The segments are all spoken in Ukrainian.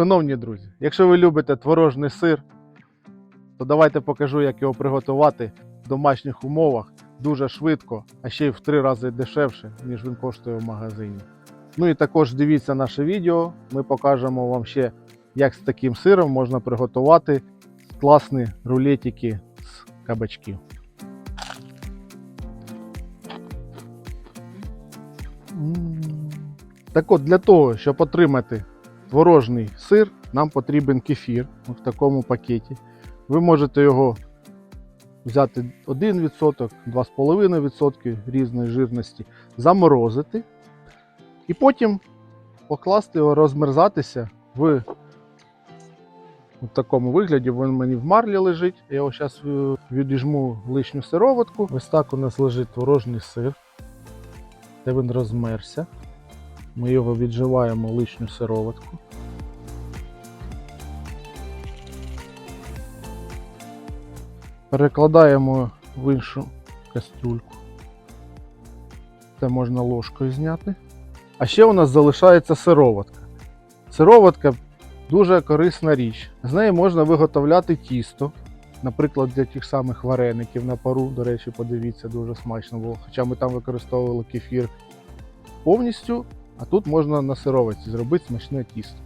Шановні друзі, якщо ви любите творожний сир, то давайте покажу, як його приготувати в домашніх умовах дуже швидко, а ще й в три рази дешевше, ніж він коштує в магазині. Ну і також дивіться наше відео. Ми покажемо вам ще, як з таким сиром можна приготувати класні рулетики з кабачків. Так от, для того, щоб отримати творожний сир, нам потрібен кефір в такому пакеті. Ви можете його взяти 1%, 2,5% різної жирності, заморозити і потім покласти його розмерзатися в в такому вигляді. Він мені в марлі лежить. Я його зараз відіжму лишню сироватку. Ось так у нас лежить творожний сир, де він розмерся. Ми його відживаємо лишню сироватку. Перекладаємо в іншу кастрюльку. Це можна ложкою зняти. А ще у нас залишається сироватка. Сироватка дуже корисна річ. З неї можна виготовляти тісто. Наприклад, для тих самих вареників на пару, до речі, подивіться, дуже смачно було. Хоча ми там використовували кефір повністю, а тут можна на сироватці зробити смачне тісто.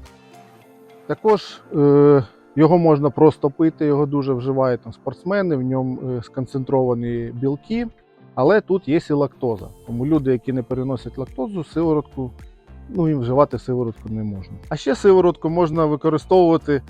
Також е, його можна просто пити, його дуже вживають там, спортсмени, в ньому е, сконцентровані білки, але тут є і лактоза. Тому люди, які не переносять лактозу, сиворотку, ну їм вживати сиворотку не можна. А ще сиворотку можна використовувати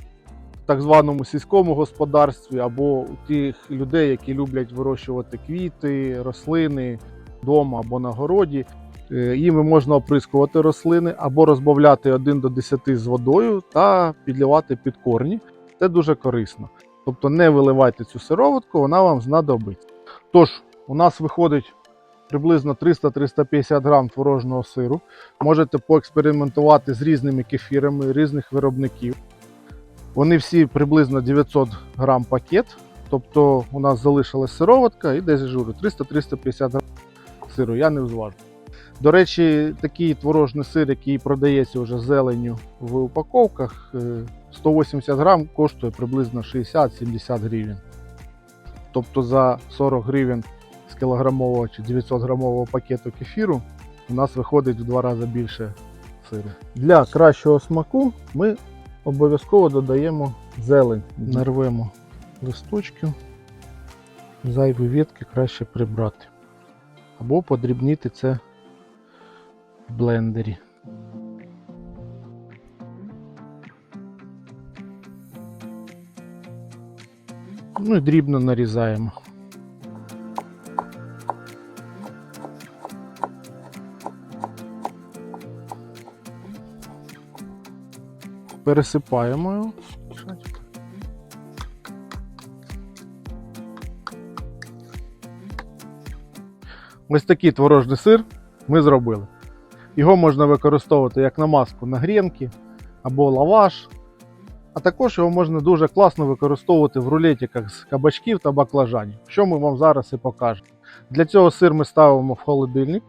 в так званому сільському господарстві або у тих людей, які люблять вирощувати квіти, рослини вдома або на городі. Е, Їми можна оприскувати рослини або розбавляти 1 до 10 з водою та підливати під корні. Це дуже корисно. Тобто не виливайте цю сироватку, вона вам знадобиться. Тож, у нас виходить приблизно 300-350 грам творожного сиру. Можете поекспериментувати з різними кефірами різних виробників. Вони всі приблизно 900 грам пакет. Тобто у нас залишилась сироватка і десь журу 300-350 грам сиру. Я не взважу. До речі, такий творожний сир, який продається вже зеленню в упаковках, е, 180 грам коштує приблизно 60-70 гривень. Тобто за 40 гривень з кілограмового чи 900 грамового пакету кефіру у нас виходить в два рази більше сиру. Для кращого смаку ми обов'язково додаємо зелень. Нарвемо листочки, зайві ветки краще прибрати. Або подрібнити це в блендері. Ну і дрібно нарізаємо. Пересипаємо його. Ось такий творожний сир ми зробили. Його можна використовувати як намазку на грінки або лаваш. А також його можна дуже класно використовувати в рулетиках з кабачків та баклажанів, що ми вам зараз і покажемо. Для цього сир ми ставимо в холодильник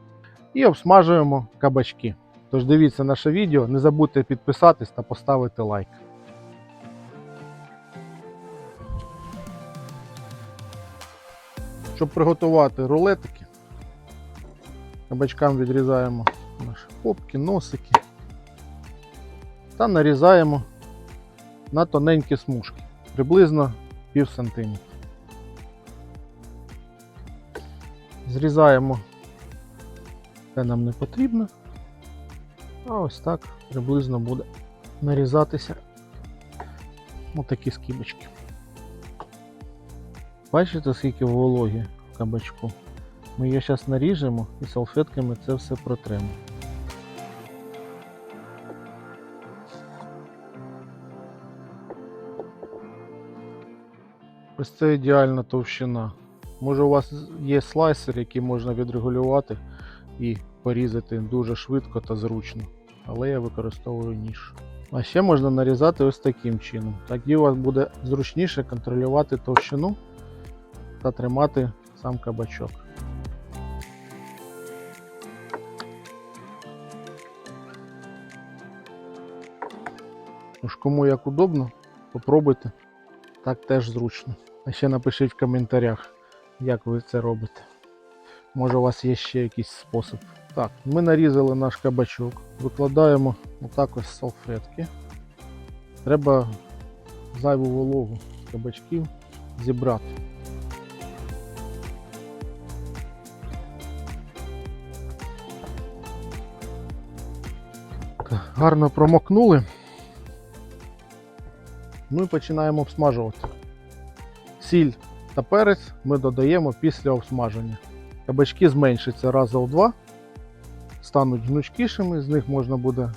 і обсмажуємо кабачки. Тож дивіться наше відео, не забудьте підписатись та поставити лайк. Щоб приготувати рулетики, кабачкам відрізаємо наші попки, носики та нарізаємо на тоненькі смужки, приблизно пів сантиметра. Зрізаємо, це нам не потрібно. А ось так приблизно буде нарізатися отакі скибочки. Бачите, скільки вологі в кабачку? Ми її зараз наріжемо і салфетками це все протремо. Ось це ідеальна товщина. Може у вас є слайсер, який можна відрегулювати і порізати дуже швидко та зручно. Але я використовую ніж. А ще можна нарізати ось таким чином. Тоді у вас буде зручніше контролювати товщину та тримати сам кабачок. Тож кому як удобно, попробуйте. Так теж зручно. А ще напишіть в коментарях, як ви це робите. Може у вас є ще якийсь спосіб. Так, ми нарізали наш кабачок, викладаємо отак ось салфетки. Треба зайву вологу кабачків зібрати. Гарно промокнули. Ну і починаємо обсмажувати. Сіль та перець ми додаємо після обсмаження. Кабачки зменшаться раза у два, стануть гнучкішими, з них можна буде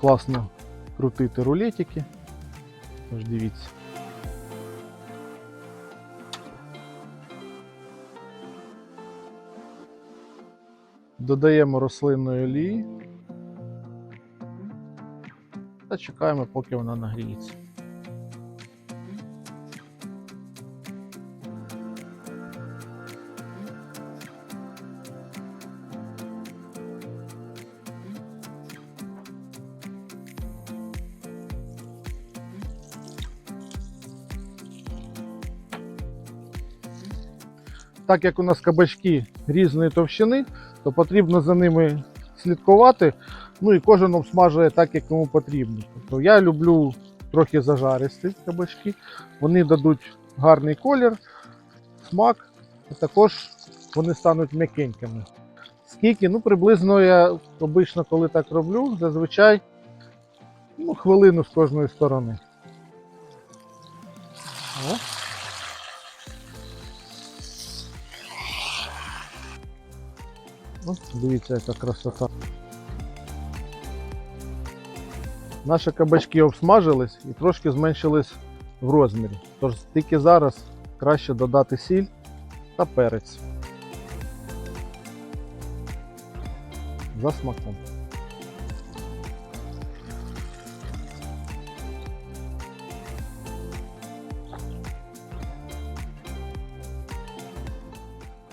класно крутити рулетики. Тож дивіться. Додаємо рослинної олії та чекаємо, поки вона нагріється. Так як у нас кабачки різної товщини, то потрібно за ними слідкувати. Ну і кожен обсмажує так, як йому потрібно. Тобто я люблю трохи зажаристі кабачки. Вони дадуть гарний колір, смак, і також вони стануть м'якенькими. Скільки? Ну, приблизно я обично, коли так роблю, зазвичай ну, хвилину з кожної сторони. О. О, дивіться, яка красота. Наші кабачки обсмажились і трошки зменшились в розмірі. Тож тільки зараз краще додати сіль та перець. За смаком.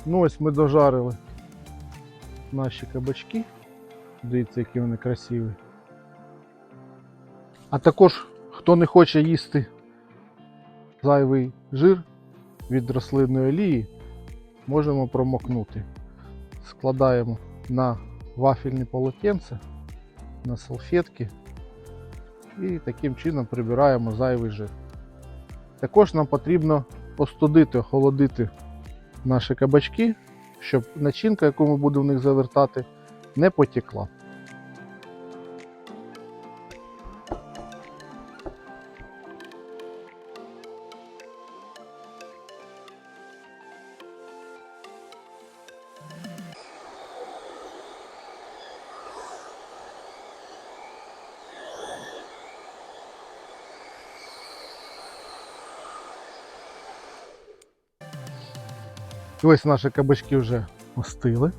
Ну ось ми дожарили наші кабачки. Дивіться, які вони красиві. А також, хто не хоче їсти зайвий жир від рослинної олії, можемо промокнути. Складаємо на вафельні полотенце, на салфетки і таким чином прибираємо зайвий жир. Також нам потрібно остудити, охолодити наші кабачки, щоб начинка, яку ми будемо в них завертати, не потекла. І Ось наші кабачки вже остили.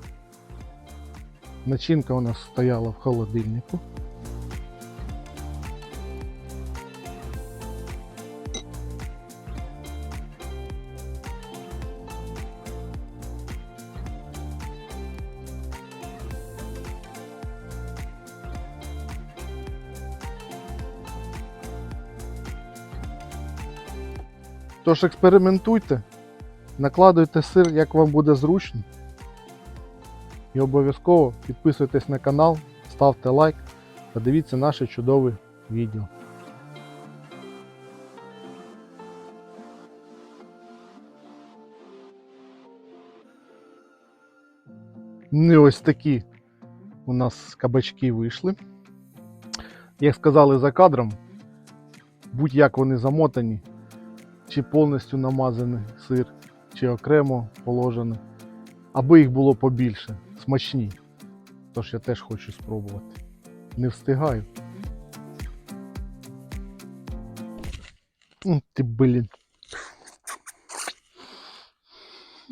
Начинка у нас стояла в холодильнику. Тож експериментуйте, накладуйте сир, як вам буде зручно. І обов'язково підписуйтесь на канал, ставте лайк та дивіться наше чудове відео. Ну, ось такі у нас кабачки вийшли. Як сказали за кадром, будь-як вони замотані, чи повністю намазаний сир, чи окремо положене, аби їх було побільше, смачні. Тож я теж хочу спробувати. Не встигаю. Ти блін.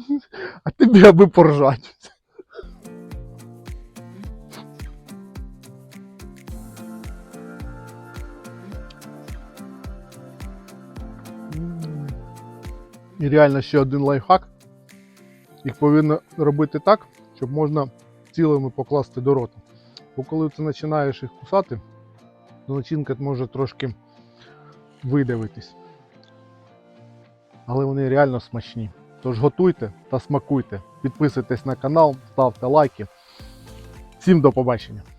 А тобі аби поржать. І реально ще один лайфхак. Їх повинно робити так, щоб можна цілими покласти до рота. Бо коли ти починаєш їх кусати, то начинка може трошки видавитись. Але вони реально смачні. Тож готуйте та смакуйте. Підписуйтесь на канал, ставте лайки. Всім до побачення!